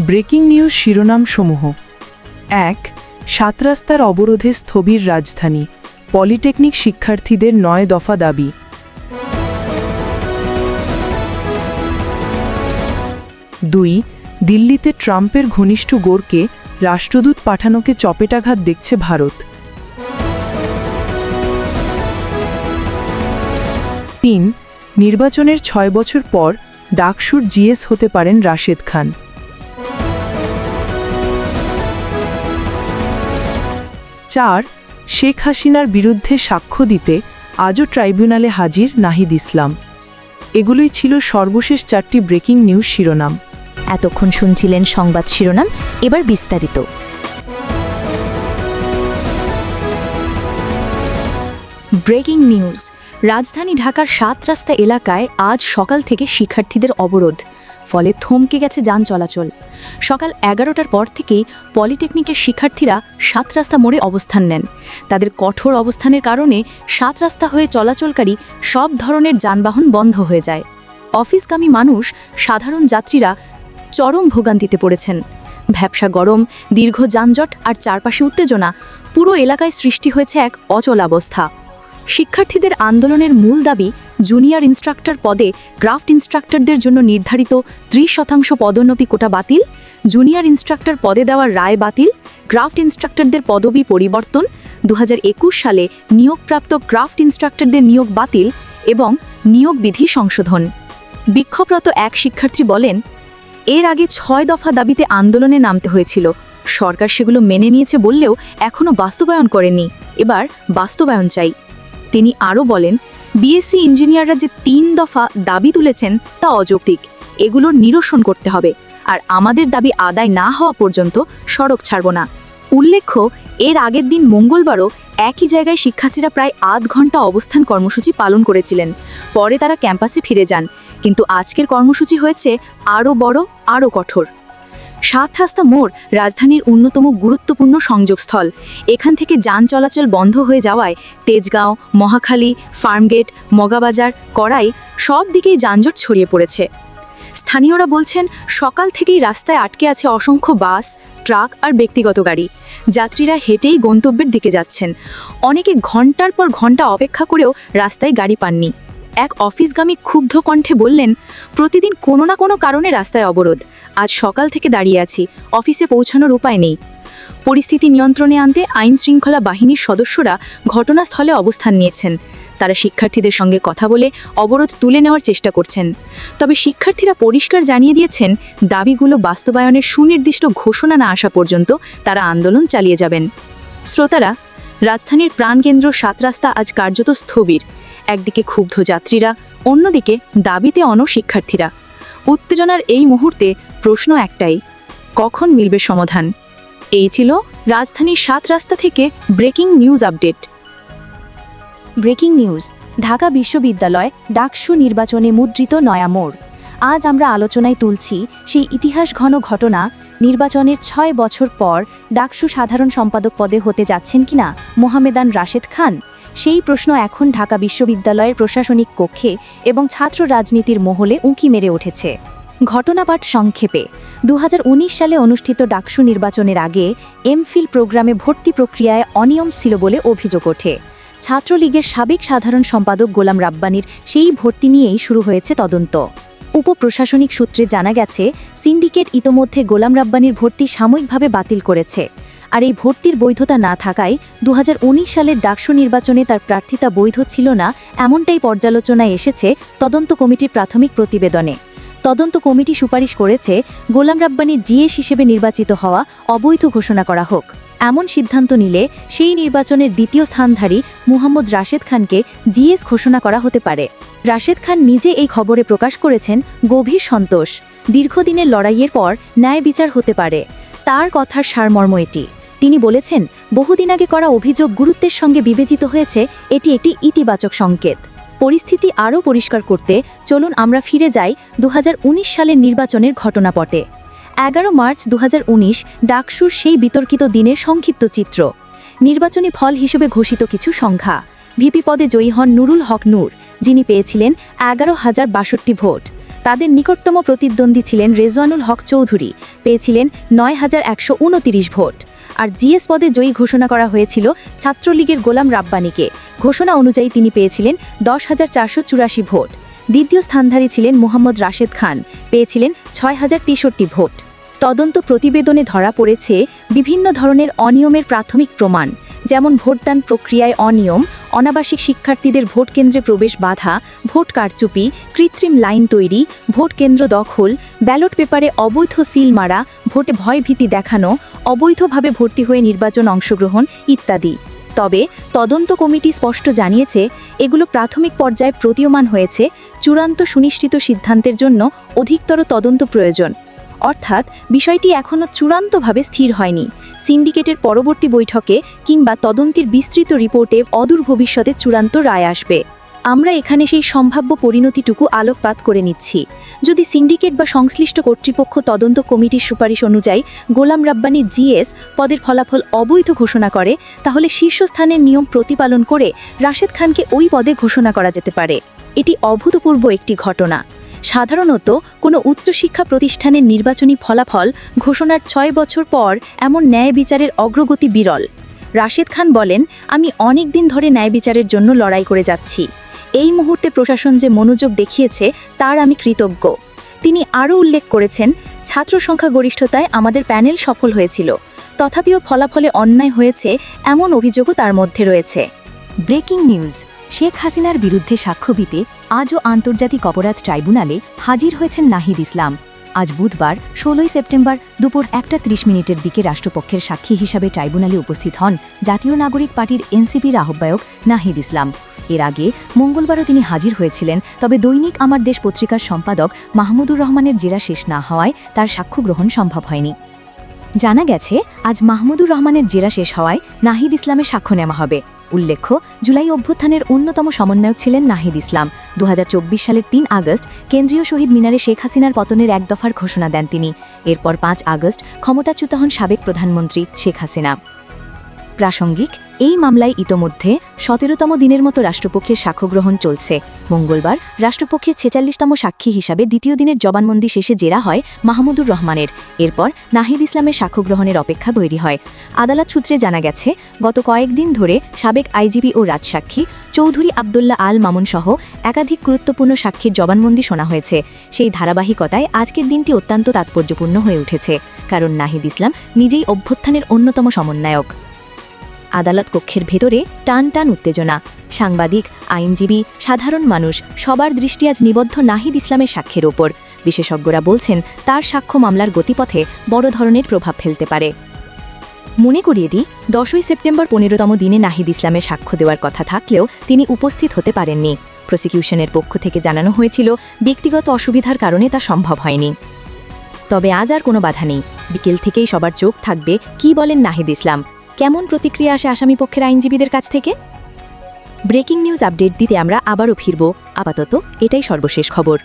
Breaking news শিরোনামসমূহ। এক সাত রাস্তার অবরোধে স্থবির রাজধানী। পলিটেকনিক শিক্ষার্থীদের নয় দফা দাবি। দুই, দিল্লিতে ট্রাম্পের ঘনিষ্ঠ গোরকে রাষ্ট্রদূত পাঠানোকে চপেটাঘাত দেখছে ভারত। তিন, নির্বাচনের ছয় বছর পর ডাকসুর জিএস হতে পারেন রাশেদ খান। চার, শেখ হাসিনার বিরুদ্ধে সাক্ষ্য দিতে আজও ট্রাইব্যুনালে হাজির নাহিদ ইসলাম। এগুলোই ছিল সর্বশেষ চারটি ব্রেকিং নিউজ শিরোনাম। এতক্ষণ শুনছিলেন সংবাদ শিরোনাম, এবার বিস্তারিত। ব্রেকিং নিউজ, রাজধানী ঢাকার সাত রাস্তা এলাকায় আজ সকাল থেকে শিক্ষার্থীদের অবরোধ। ফলে থমকে গেছে যান চলাচল। সকাল এগারোটার পর থেকেই পলিটেকনিকের শিক্ষার্থীরা সাত রাস্তা মোড়ে অবস্থান নেন। তাদের কঠোর অবস্থানের কারণে সাত রাস্তা হয়ে চলাচলকারী সব ধরনের যানবাহন বন্ধ হয়ে যায়। অফিসগামী মানুষ, সাধারণ যাত্রীরা চরম ভোগান্তিতে পড়েছেন। ভ্যাবসা গরম, দীর্ঘ যানজট আর চারপাশে উত্তেজনা পুরো এলাকায় সৃষ্টি হয়েছে এক অচল অবস্থা শিক্ষার্থীদের আন্দোলনের মূল দাবি জুনিয়র ইনস্ট্রাক্টর পদে গ্রাফট ইনস্ট্রাক্টরদের জন্য নির্ধারিত ত্রিশ শতাংশ পদোন্নতি কোটা বাতিল, জুনিয়র ইনস্ট্রাক্টর পদে দেওয়ার রায় বাতিল, গ্রাফট ইনস্ট্রাক্টরদের পদবি পরিবর্তন দু হাজার একুশ সালে নিয়োগপ্রাপ্ত গ্রাফট ইনস্ট্রাক্টরদের নিয়োগ বাতিল এবং নিয়োগ বিধি সংশোধন। বিক্ষোভরত এক শিক্ষার্থী বলেন, এর আগে ছয় দফা দাবিতে আন্দোলনে নামতে হয়েছিল। সরকার সেগুলো মেনে নিয়েছে বললেও এখনও বাস্তবায়ন করেনি। এবার বাস্তবায়ন চাই। তিনি আরও বলেন বিএসসি ইঞ্জিনিয়াররা যে তিন দফা দাবি তুলেছেন তা অযৌক্তিক। এগুলোর নিরসন করতে হবে। আর আমাদের দাবি আদায় না হওয়া পর্যন্ত সড়ক ছাড়ব না। উল্লেখ্য, এর আগের দিন মঙ্গলবারও একই জায়গায় শিক্ষার্থীরা প্রায় আধ ঘণ্টা অবস্থান কর্মসূচি পালন করেছিলেন। পরে তারা ক্যাম্পাসে ফিরে যান। কিন্তু আজকের কর্মসূচি হয়েছে আরও বড়, আরও কঠোর। সাত হাস্তা মোড় রাজধানীর অন্যতম গুরুত্বপূর্ণ সংযোগস্থল। এখান থেকে যান চলাচল বন্ধ হয়ে যাওয়ায় তেজগাঁও, মহাখালী, ফার্মগেট, মগাবাজার, কড়াই সব দিকেই যানজট ছড়িয়ে পড়েছে। স্থানীয়রা বলছেন, সকাল থেকেই রাস্তায় আটকে আছে অসংখ্য বাস, ট্রাক আর ব্যক্তিগত গাড়ি। যাত্রীরা হেঁটেই গন্তব্যের দিকে যাচ্ছেন। অনেকে ঘণ্টার পর ঘণ্টা অপেক্ষা করেও রাস্তায় গাড়ি পাননি। এক অফিসগামী ক্ষুব্ধ কণ্ঠে বললেন, প্রতিদিন কোনো না কোনো কারণে রাস্তায় অবরোধ। আজ সকাল থেকে দাঁড়িয়ে আছি। অফিসে পৌঁছানোর উপায় নেই। পরিস্থিতি নিয়ন্ত্রণে আনতে আইন শৃঙ্খলা বাহিনীর সদস্যরা ঘটনাস্থলে অবস্থান নিয়েছেন। তারা শিক্ষার্থীদের সঙ্গে কথা বলে অবরোধ তুলে নেওয়ার চেষ্টা করছেন। তবে শিক্ষার্থীরা পরিষ্কার জানিয়ে দিয়েছেন, দাবিগুলো বাস্তবায়নের সুনির্দিষ্ট ঘোষণা না আসা পর্যন্ত তারা আন্দোলন চালিয়ে যাবেন। শ্রোতারা, রাজধানীর প্রাণকেন্দ্র সাত রাস্তা আজ কার্যত স্থবির। একদিকে ক্ষুব্ধ যাত্রীরা, অন্যদিকে দাবিতে অন শিক্ষার্থীরা। উত্তেজনার এই মুহূর্তে প্রশ্ন একটাই, কখন মিলবে সমাধান? এই ছিল রাজধানীর সাত রাস্তা থেকে breaking news update. Breaking news, Dhaka বিশ্ববিদ্যালয় ডাকসু নির্বাচনে মুদ্রিত নয়া মোড়। আজ আমরা আলোচনায় তুলছি সেই ইতিহাস ঘন ঘটনা, নির্বাচনের ছয় বছর পর ডাকসু সাধারণ সম্পাদক পদে হতে যাচ্ছেন কিনা মোহামেদান রাশেদ খান। সেই প্রশ্ন এখন ঢাকা বিশ্ববিদ্যালয়ের প্রশাসনিক কক্ষে এবং ছাত্র রাজনীতির মহলে উঁকি মেরে উঠেছে। ঘটনাপাঠ সংক্ষেপে। দু হাজার উনিশ সালে অনুষ্ঠিত ডাকসু নির্বাচনের আগে এমফিল প্রোগ্রামে ভর্তি প্রক্রিয়ায় অনিয়ম ছিল বলে অভিযোগ ওঠে। ছাত্রলীগের সাবেক সাধারণ সম্পাদক গোলাম রাব্বানির সেই ভর্তি নিয়েই শুরু হয়েছে তদন্ত। উপপ্রশাসনিক সূত্রে জানা গেছে, সিন্ডিকেট ইতোমধ্যে গোলাম রাব্বানির ভর্তি সাময়িকভাবে বাতিল করেছে। আর এই ভর্তির বৈধতা না থাকায় দু হাজার উনিশ সালের ডাকসু নির্বাচনে তার প্রার্থিতা বৈধ ছিল না, এমনটাই পর্যালোচনায় এসেছে তদন্ত কমিটির প্রাথমিক প্রতিবেদনে। তদন্ত কমিটি সুপারিশ করেছে, গোলাম রাব্বানি জিএস হিসেবে নির্বাচিত হওয়া অবৈধ ঘোষণা করা হোক। এমন সিদ্ধান্ত নিলে সেই নির্বাচনের দ্বিতীয় স্থানধারী মুহাম্মদ রাশেদ খানকে জিএস ঘোষণা করা হতে পারে। রাশেদ খান নিজে এই খবরে প্রকাশ করেছেন, গভীর সন্তোষ। দীর্ঘদিনের লড়াইয়ের পর ন্যায় বিচার হতে পারে। তার কথার সারমর্ম এটি। তিনি বলেছেন, বহুদিন আগে করা অভিযোগ গুরুত্বের সঙ্গে বিবেচিত হয়েছে, এটি একটি ইতিবাচক সংকেত। পরিস্থিতি আরও পরিষ্কার করতে চলুন আমরা ফিরে যাই দু হাজার উনিশ সালের নির্বাচনের ঘটনাপটে এগারো মার্চ দু হাজার উনিশ, ডাকসুর সেই বিতর্কিত দিনের সংক্ষিপ্ত চিত্র। নির্বাচনী ফল হিসেবে ঘোষিত কিছু সংখ্যা। ভিপি পদে জয়ী হন নুরুল হক নূর, যিনি পেয়েছিলেন এগারো হাজার বাষট্টি ভোট। তাদের নিকটতম প্রতিদ্বন্দ্বী ছিলেন রেজওয়ানুল হক চৌধুরী, পেয়েছিলেন নয় হাজার একশো ভোট। আর জিএস পদে জয়ী ঘোষণা করা হয়েছিল ছাত্রলীগের গোলাম রাব্বানিকে। ঘোষণা অনুযায়ী তিনি পেয়েছিলেন দশ হাজার চারশো চুরাশি ভোট। দ্বিতীয় স্থানধারী ছিলেন মোহাম্মদ রাশেদ খান, পেয়েছিলেন ছয় হাজার তেষট্টি ভোট। তদন্ত প্রতিবেদনে ধরা পড়েছে বিভিন্ন ধরনের অনিয়মের প্রাথমিক প্রমাণ। যেমন ভোটদান প্রক্রিয়ায় অনিয়ম, অনাবাসিক শিক্ষার্থীদের ভোট কেন্দ্রে প্রবেশ বাধা, ভোট কারচুপি, কৃত্রিম লাইন তৈরি, ভোট কেন্দ্র দখল, ব্যালট পেপারে অবৈধ সিল মারা, ভোটে ভয়ভীতি দেখানো, অবৈধভাবে ভর্তি হয়ে নির্বাচন অংশগ্রহণ ইত্যাদি। তবে তদন্ত কমিটি স্পষ্ট জানিয়েছে, এগুলো প্রাথমিক পর্যায়ে প্রতীয়মান হয়েছে, চূড়ান্ত সুনিশ্চিত সিদ্ধান্তের জন্য অধিকতর তদন্ত প্রয়োজন। অর্থাৎ বিষয়টি এখনও চূড়ান্তভাবে স্থির হয়নি। সিন্ডিকেটের পরবর্তী বৈঠকে কিংবা তদন্তের বিস্তৃত রিপোর্টে অদূর ভবিষ্যতে চূড়ান্ত রায় আসবে। আমরা এখানে সেই সম্ভাব্য পরিণতিটুকু আলোকপাত করে নিচ্ছি। যদি সিন্ডিকেট বা সংশ্লিষ্ট কর্তৃপক্ষ তদন্ত কমিটির সুপারিশ অনুযায়ী গোলাম রাব্বানি জিএস পদের ফলাফল অবৈধ ঘোষণা করে, তাহলে শীর্ষস্থানের নিয়ম প্রতিপালন করে রাশেদ খানকে ওই পদে ঘোষণা করা যেতে পারে। এটি অভূতপূর্ব একটি ঘটনা। সাধারণত কোনো উচ্চশিক্ষা প্রতিষ্ঠানের নির্বাচনী ফলাফল ঘোষণার ছয় বছর পর এমন ন্যায় বিচারের অগ্রগতি বিরল। রাশেদ খান বলেন, আমি অনেক দিন ধরে ন্যায় বিচারের জন্য লড়াই করে যাচ্ছি। এই মুহূর্তে প্রশাসন যে মনোযোগ দেখিয়েছে, তার আমি কৃতজ্ঞ। তিনি আরও উল্লেখ করেছেন, ছাত্র সংখ্যা গরিষ্ঠতায় আমাদের প্যানেল সফল হয়েছিল। তথাপিও ফলাফলে অন্যায় হয়েছে এমন অভিযোগও তার মধ্যে রয়েছে। ব্রেকিং নিউজ শেখ হাসিনার বিরুদ্ধে সাক্ষ্য দিতে আজও আন্তর্জাতিক অপরাধ ট্রাইব্যুনালে হাজির হয়েছেন নাহিদ ইসলাম। আজ বুধবার, ষোলোই সেপ্টেম্বর দুপুর একটা ত্রিশ মিনিটের দিকে রাষ্ট্রপক্ষের সাক্ষী হিসাবে ট্রাইব্যুনালে উপস্থিত হন জাতীয় নাগরিক পার্টির এনসিপির আহ্বায়ক নাহিদ ইসলাম। এর আগে মঙ্গলবারও তিনি হাজির হয়েছিলেন, তবে দৈনিক আমার দেশ পত্রিকার সম্পাদক মাহমুদুর রহমানের জেরা শেষ না হওয়ায় তার সাক্ষ্য গ্রহণ সম্ভব হয়নি। জানা গেছে, আজ মাহমুদুর রহমানের জেরা শেষ হওয়ায় নাহিদ ইসলামের সাক্ষ্য নেওয়া হবে। উল্লেখ্য, জুলাই অভ্যুত্থানের অন্যতম সমন্বয়ক ছিলেন নাহিদ ইসলাম। দু হাজার চব্বিশ সালের তিন আগস্ট কেন্দ্রীয় শহীদ মিনারে শেখ হাসিনার পতনের এক দফার ঘোষণা দেন তিনি। এরপর পাঁচ আগস্ট ক্ষমতাচ্যুত হন সাবেক প্রধানমন্ত্রী শেখ হাসিনা। প্রাসঙ্গিক এই মামলায় ইতোমধ্যে সতেরোতম দিনের মতো রাষ্ট্রপক্ষের সাক্ষ্যগ্রহণ চলছে। মঙ্গলবার রাষ্ট্রপক্ষের ছেচাল্লিশতম সাক্ষী হিসাবে দ্বিতীয় দিনের জবানবন্দি শেষে জেরা হয় মাহমুদুর রহমানের। এরপর নাহিদ ইসলামের সাক্ষ্যগ্রহণের অপেক্ষা তৈরি হয়। আদালত সূত্রে জানা গেছে, গত কয়েকদিন ধরে সাবেক আইজিবি ও রাজসাক্ষী চৌধুরী আবদুল্লাহ আল মামুন সহ একাধিক গুরুত্বপূর্ণ সাক্ষীর জবানবন্দি শোনা হয়েছে। সেই ধারাবাহিকতায় আজকের দিনটি অত্যন্ত তাৎপর্যপূর্ণ হয়ে উঠেছে, কারণ নাহিদ ইসলাম নিজেই অভ্যুত্থানের অন্যতম সমন্বয়ক। আদালত কক্ষের ভেতরে টান টান উত্তেজনা। সাংবাদিক, আইনজীবী, সাধারণ মানুষ সবার দৃষ্টি আজ নিবদ্ধ নাহিদ ইসলামের সাক্ষ্যের ওপর। বিশেষজ্ঞরা বলছেন, তার সাক্ষ্য মামলার গতিপথে বড় ধরনের প্রভাব ফেলতে পারে। মনে করিয়ে দিই, দশই সেপ্টেম্বর পনেরোতম দিনে নাহিদ ইসলামের সাক্ষ্য দেওয়ার কথা থাকলেও তিনি উপস্থিত হতে পারেননি। প্রসিকিউশনের পক্ষ থেকে জানানো হয়েছিল, ব্যক্তিগত অসুবিধার কারণে তা সম্ভব হয়নি। তবে আজ আর কোনো বাধা নেই। বিকেল থেকেই সবার চোখ থাকবে, কি বলেন নাহিদ ইসলাম? কেমন প্রতিক্রিয়া আসে আসামি পক্ষের আইনজীবীদের কাছ থেকে? ব্রেকিং নিউজ আপডেট দিতে আমরা আবারও ফিরব। আপাতত এটাই সর্বশেষ খবর।